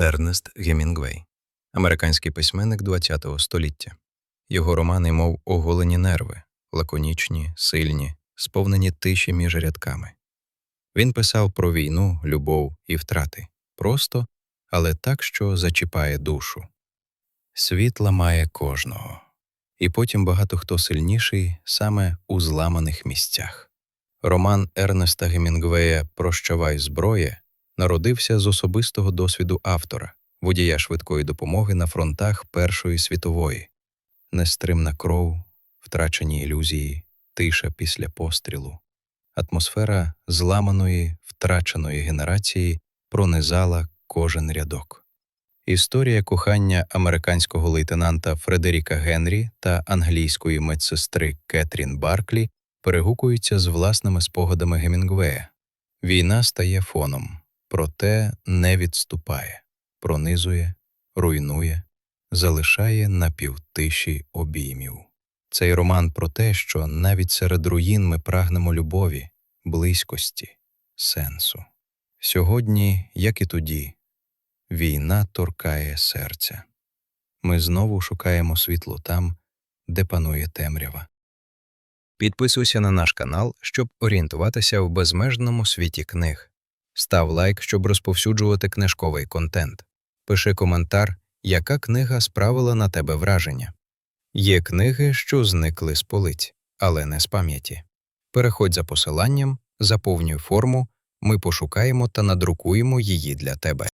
Ернест Гемінгвей, американський письменник ХХ століття. Його романи, мов оголені нерви, лаконічні, сильні, сповнені тиші між рядками. Він писав про війну, любов і втрати просто, але так, що зачіпає душу. Світ ламає кожного, і потім багато хто сильніший саме у зламаних місцях. Роман Ернеста Гемінгвея Прощавай зброє народився з особистого досвіду автора, водія швидкої допомоги на фронтах Першої світової, нестримна кров, втрачені ілюзії, тиша після пострілу. Атмосфера зламаної, втраченої генерації пронизала кожен рядок. Історія кохання американського лейтенанта Фредеріка Генрі та англійської медсестри Кетрін Барклі перегукується з власними спогадами Гемінгвея. Війна стає фоном, проте не відступає, пронизує, руйнує, залишає напівтиші обіймів. Цей роман про те, що навіть серед руїн ми прагнемо любові, близькості, сенсу. Сьогодні, як і тоді, війна торкає серця. Ми знову шукаємо світло там, де панує темрява. Підписуйся на наш канал, щоб орієнтуватися в безмежному світі книг. Став лайк, щоб розповсюджувати книжковий контент. Пиши коментар, яка книга справила на тебе враження. Є книги, що зникли з полиць, але не з пам'яті. Переходь за посиланням, заповнюй форму, ми пошукаємо та надрукуємо її для тебе.